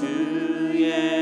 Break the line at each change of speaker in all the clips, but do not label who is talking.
to you.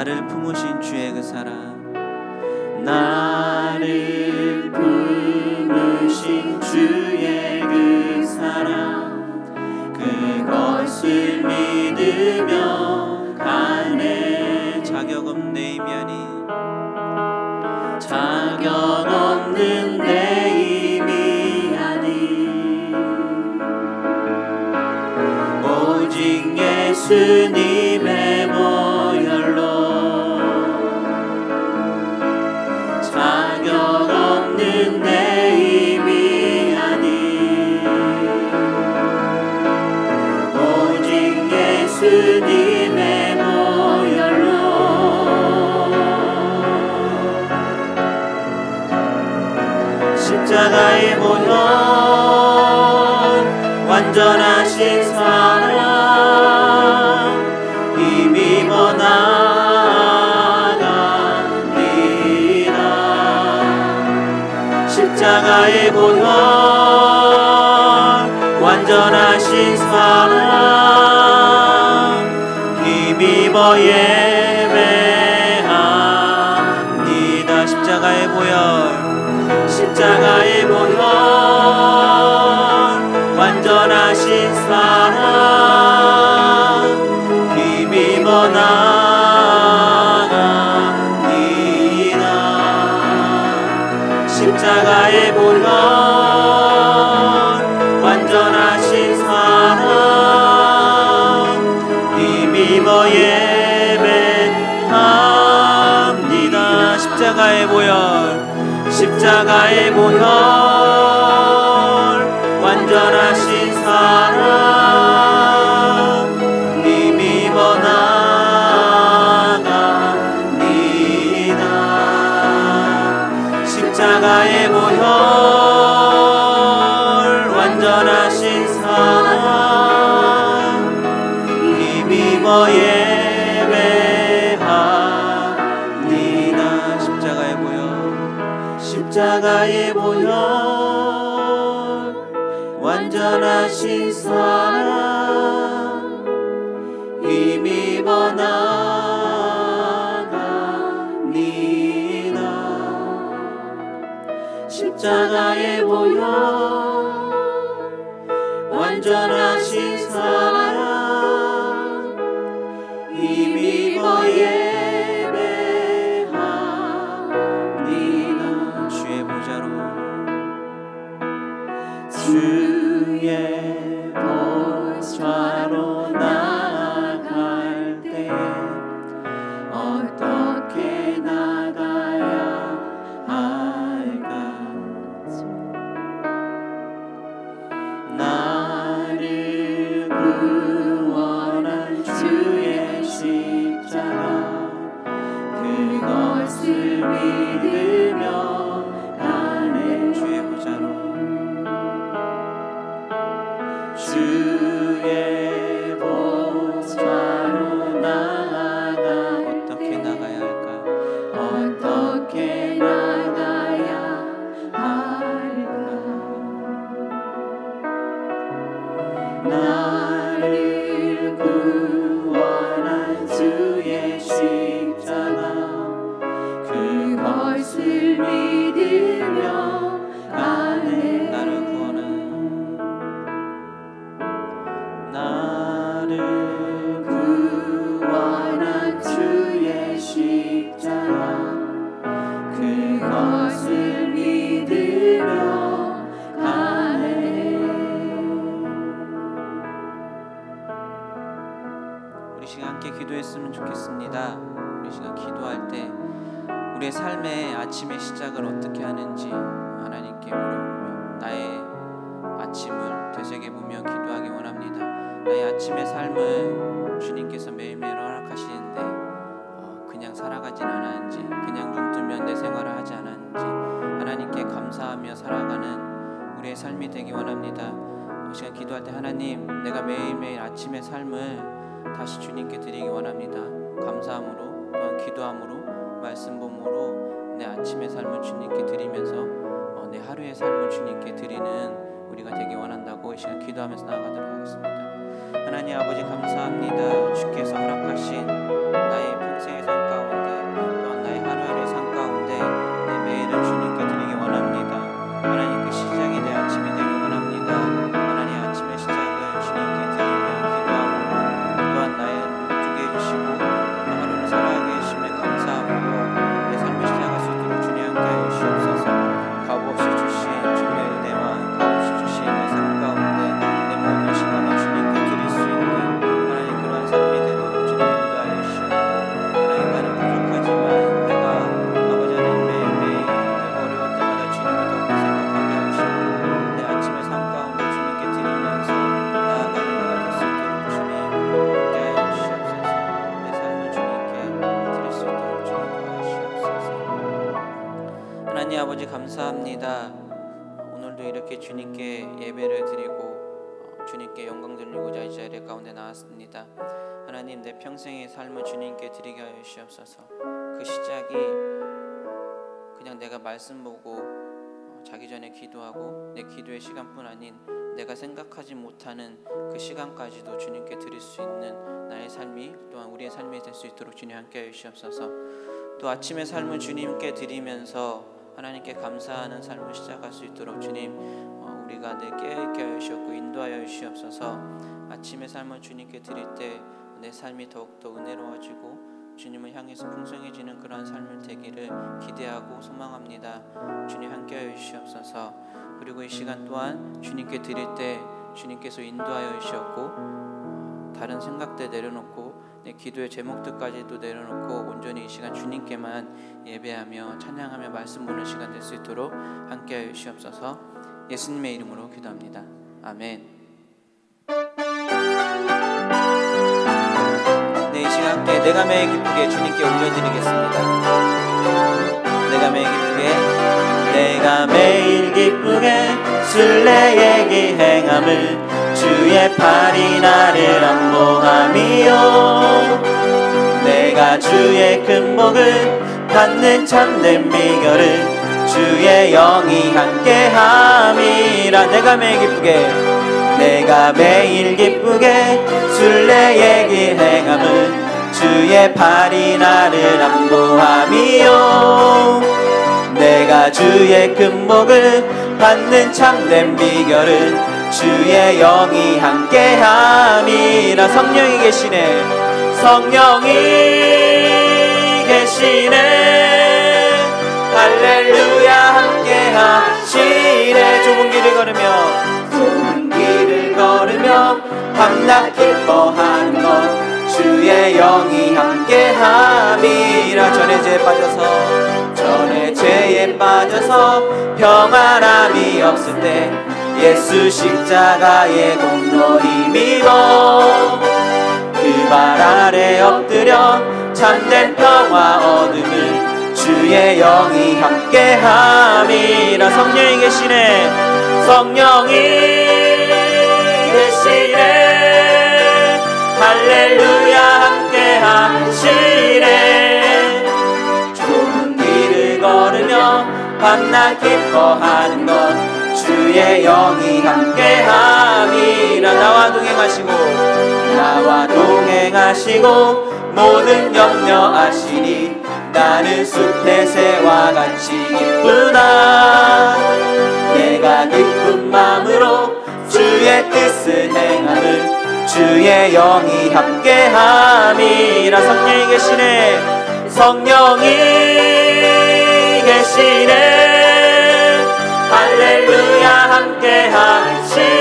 나를 품으신 주의 그 사랑
나를 품으신 주의 그 사랑 그것을 믿으며 온전하신 사랑 힘입어 나가리라.
십자가의 보혈
완전하신 사랑 힘입어 예배합니다.
십자가의 보혈.
moje
우리 시간 함께 기도했으면 좋겠습니다. 우리 시간 기도할 때 우리의 삶의 아침의 시작을 어떻게 하는지 하나님께 물어보며 나의 아침을 되새겨보며 기도하기 원합니다. 나의 아침의 삶을 주님께서 매일매일 허락하시는데 어, 그냥 살아가진 않았는지 그냥 눈 뜨면 내 생활을 하지 않았는지 하나님께 감사하며 살아가는 우리의 삶이 되기 원합니다. 이 시간 기도할 때 하나님 내가 매일매일 아침의 삶을 다시 주님께 드리기 원합니다. 감사함으로 또한 기도함으로 말씀봄으로 내 아침의 삶을 주님께 드리면서 어, 내 하루의 삶을 주님께 드리는 우리가 되기 원한다고 이 시간 기도하면서 나아가도록 하겠습니다. 하나님 아버지 감사합니다. 아버지 감사합니다. 오늘도 이렇게 주님께 예배를 드리고 어, 주님께 영광 돌리고자 이 자리 가운데 나왔습니다. 하나님 내 평생의 삶을 주님께 드리게 하여 주시옵소서. 그 시작이 그냥 내가 말씀 보고 어, 자기 전에 기도하고 내 기도의 시간뿐 아닌 내가 생각하지 못하는 그 시간까지도 주님께 드릴 수 있는 나의 삶이 또한 우리의 삶이 될 수 있도록 주님 함께 해 주시옵소서. 또 아침의 삶을 주님께 드리면서 하나님께 감사하는 삶을 시작할 수 있도록 주님 어, 우리가 늘 깨어있게 주시옵고 인도하여 주시옵소서. 아침의 삶을 주님께 드릴 때 내 삶이 더욱더 은혜로워지고 주님을 향해서 풍성해지는 그러한 삶을 되기를 기대하고 소망합니다. 주님 함께하여 주시옵소서. 그리고 이 시간 또한 주님께 드릴 때 주님께서 인도하여 주셨고 다른 생각들 내려놓고 내 기도의 제목들까지도 내려놓고 온전히 이 시간 주님께만 예배하며 찬양하며 말씀 보는 시간 될 수 있도록 함께하여 주시옵소서. 예수님의 이름으로 기도합니다. 아멘. 네, 이 시간 함께 내가 매일 기쁘게 주님께 올려드리겠습니다. 내가 매일 기쁘게
내가 매일 기쁘게 순례의 행함을 주의 팔이 주의 큰 복을 받는 참된 비결을 주의 영이 함께함이라. 내가 매일 기쁘게 내가 매일 기쁘게 순례의 행함을 주의 팔이 나를 안보함이요. 내가 주의 큰 복을 받는 참된 비결은 주의 영이 함께함이라. 성령이 계시네 성령이 계시네. 할렐루야 함께 하시네. 좁은 길을 걸으며 밤낮 기뻐하는 것 주의 영이 함께 함이라.
전에 죄에 빠져서
전에 죄에 빠져서 평안함이 없을 때 예수 십자가의 공로 힘입어 그 발 아래 엎드려 참된 평화 얻음을 주의 영이 함께함이라.
성령이 계시네.
성령이 계시네. 할렐루야 함께하시네. 좁은 길을 걸으며 밤낮 기뻐하는 것 주의 영이 함께함이라.
나와 동행하시고
나와 동행하시고 모든 염려하시니 나는 숲의 새와 같이 기쁘다. 내가 기쁜 마음으로 주의 뜻을 행함을 주의 영이 함께함이라.
성령이 계시네.
성령이 계시네. 할렐루야 함께하시네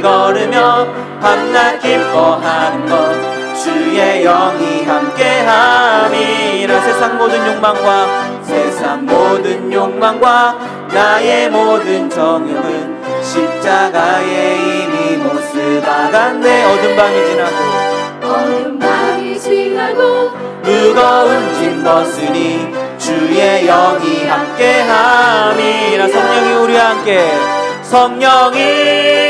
길을 걸으며 밤낮 기뻐하는 것 주의 영이 함께함이라.
세상 모든 욕망과
세상 모든 욕망과 나의 모든 정욕은 십자가에 이미 모습아갔네
어둠 밤이 지나고
어둠 밤이 지나고
무거운 짐 벗으니 주의 영이 함께함이라.
성령이 우리와 함께
성령이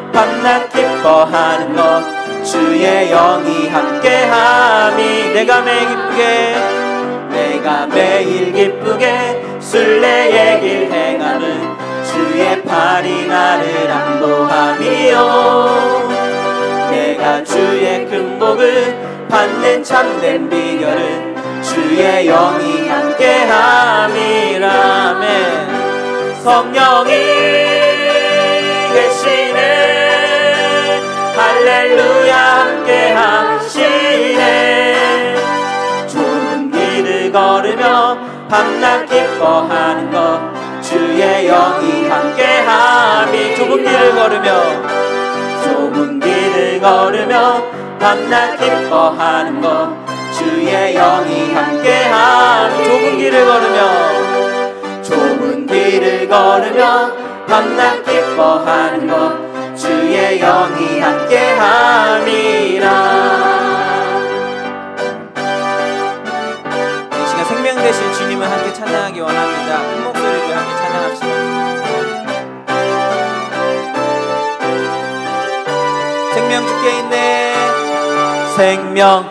밤낮 기뻐하는 것 주의 영이 함께함이
내가 매일 기쁘게
내가 매일 기쁘게 순례의 길 행함은 주의 팔이 나를 안보함이요. 내가 주의 큰 복을 받는 참된 비결은 주의 영이 함께함이라 아멘 성령이 할렐루야 함께 하시네. 좁은 길을 걸으며 밤낮 기뻐하는 것 주의 영이 함께함이.
좁은 길을 걸으며
좁은 길을 걸으며 밤낮 기뻐하는 것 주의 영이 함께함이.
좁은 길을 걸으며
좁은 길을 걸으며 밤낮 기뻐하는 것 주의 영이 함께함이라.
이 시간 생명 되신 주님을 함께 찬양하기 원합니다. 큰 목소리로 함께 찬양합시다. 생명 주께 있네.
생명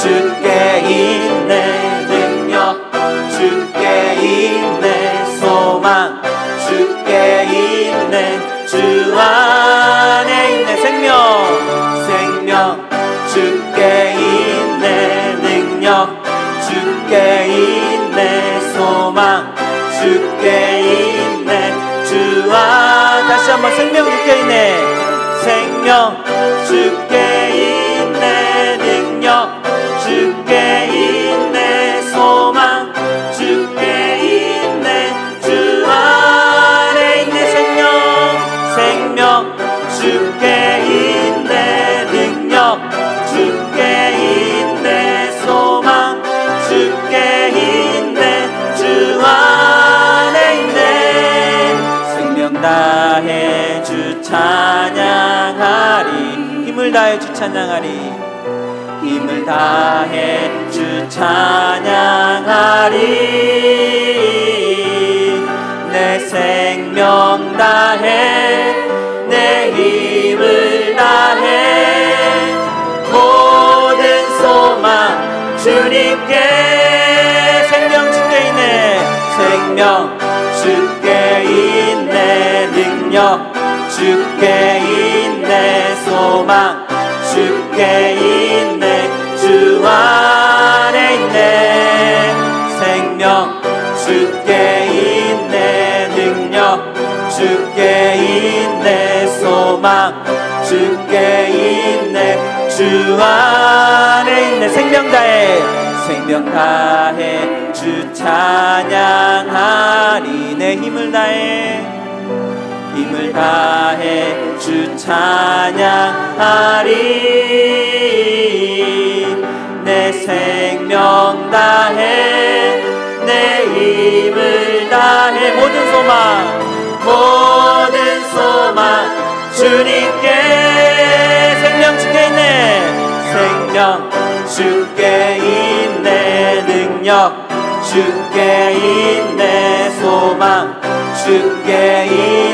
주께 있네. 능력 주께 있네. 소망 주께 있네 생명 주 찬양하리.
힘을 다해 주 찬양하리.
힘을 다해 주 찬양하리. 내 생명 다해 내 힘을 다해 주께 있네 소망. 주께 있네 주 안에 있네. 생명. 주께 있네 능력. 주께 있네 소망. 주께 있네 주 안에 있네. 생명 다해. 생명 다해. 주 찬양하리. 내 힘을 다해 다해 주 찬양하리. 내 생명 다해 내 힘을 다해. 모든 소망 모든 소망 주님께 생명 주께 있네. 생명 주께 있네. 능력 주께 있네. 소망 주께 있네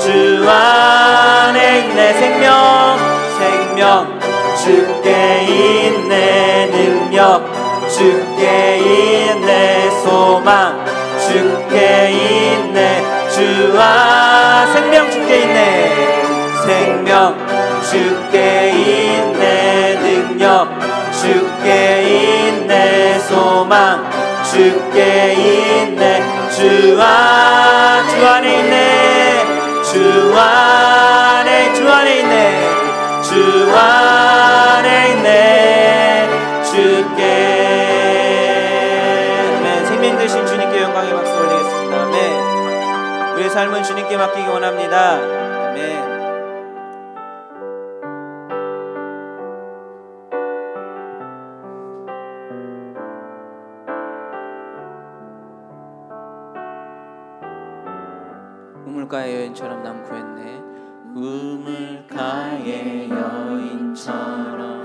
주 안에 있네 생명. 생명 주께 있네 능력. 주께 있네 소망. 주께 있네 주아 생명 주께 있네. 생명 주께 있네 능력. 주께 있네 소망. 주께 있네 주아 주 안에 있네 주 안에 주 안에 있네 주 안에 있네 주께
아멘. 생명 되신 주님께 영광의 박수 올리겠습니다. 아멘. 우리의 삶은 주님께 맡기기 원합니다. 아멘. 여인처럼 남 구했네. 우물가의 여인처럼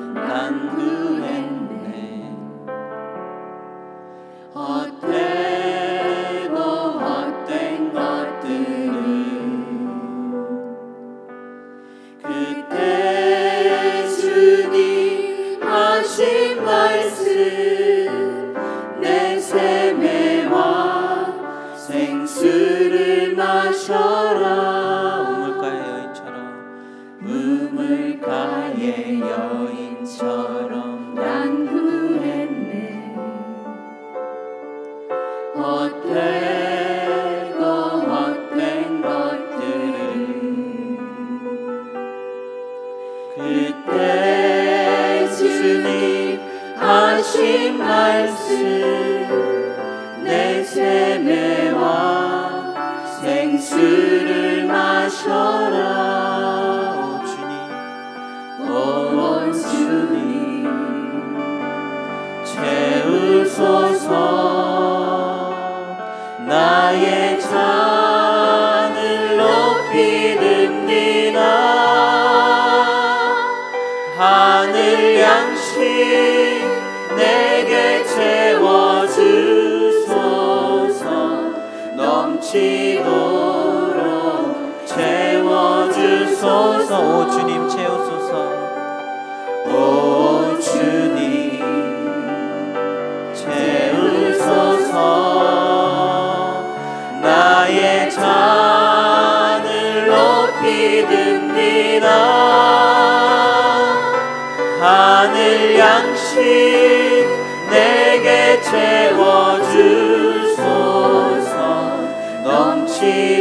넘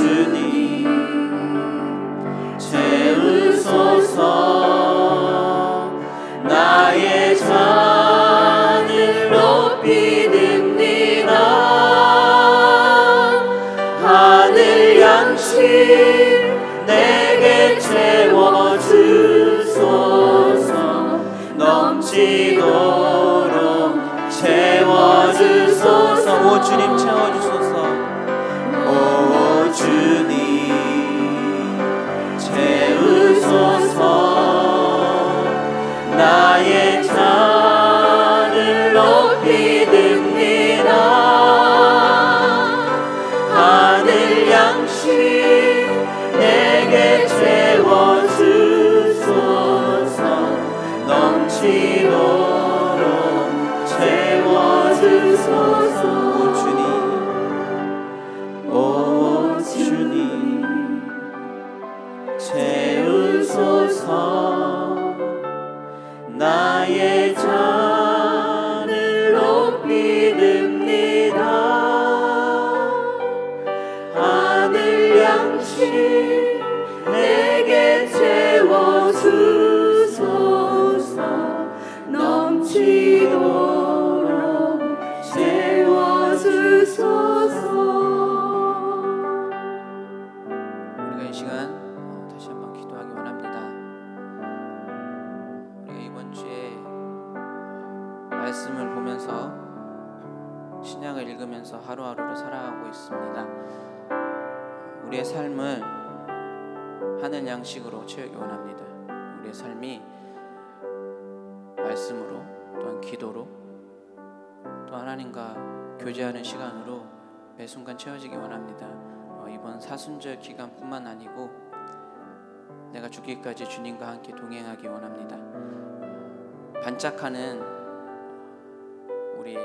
오주
she
양식으로 채우기 원합니다. 우리의 삶이 말씀으로 또한 기도로 또 하나님과 교제하는 시간으로 매 순간 채워지기 원합니다. 어, 이번 사순절 기간뿐만 아니고 내가 죽기까지 주님과 함께 동행하기 원합니다. 반짝하는 우리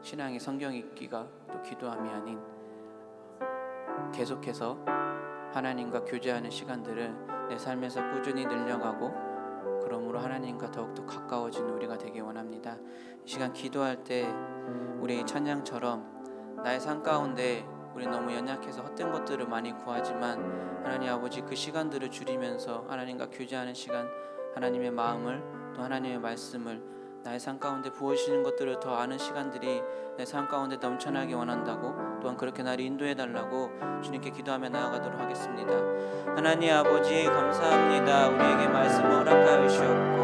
신앙의 성경 읽기가 또 기도함이 아닌 계속해서 하나님과 교제하는 시간들을 내 삶에서 꾸준히 늘려가고 그러므로 하나님과 더욱더 가까워지는 우리가 되기 원합니다. 이 시간 기도할 때 우리 찬양처럼 나의 삶 가운데 우리 너무 연약해서 헛된 것들을 많이 구하지만 하나님 아버지 그 시간들을 줄이면서 하나님과 교제하는 시간 하나님의 마음을 또 하나님의 말씀을 나의 삶 가운데 부어주시는 것들을 더 아는 시간들이 내 삶 가운데 넘쳐나기 원한다고 또한 그렇게 나를 인도해 달라고 주님께 기도하며 나아가도록 하겠습니다. 하나님 아버지 감사합니다. 우리에게 말씀을 허락하여 주셨고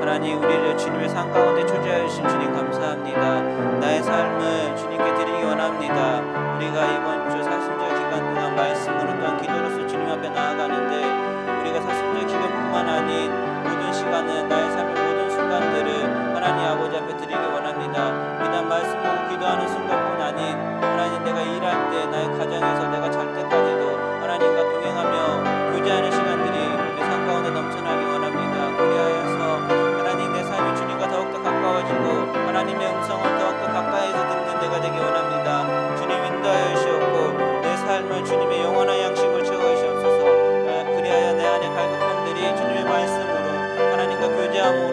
하나님 우리를 주님의 삶 가운데 초대하여 주신 주님 감사합니다. 나의 삶을 주님께 드리기 원합니다. 우리가 이번 주 사순절 기간 동안 말씀으로 또한 기도로서 주님 앞에 나아가는데 우리가 사순절 기간뿐만 아닌 모든 시간은 나의 삶의 모든 순간들을 하나님 아버지 앞에 드리기 원합니다. 비단 말씀 보고 기도하는 아닌
내가 일할 때 나의 가정에서 내가 잘 때까지도 하나님과 동행하며 교제하는
시간들이 내 삶 가운데 넘쳐나기 원합니다. 그리하여서 하나님 내 삶이 주님과 더욱더 가까워지고 하나님의 음성을 더욱더 가까이서 듣는 내가
되기 원합니다. 주님 인도하여 주시옵고 내 삶을 주님의 영원한 양식을 채워주시옵소서 아, 그리하여 내 안에 갈급함들이 주님의 말씀으로 하나님과 교제함으로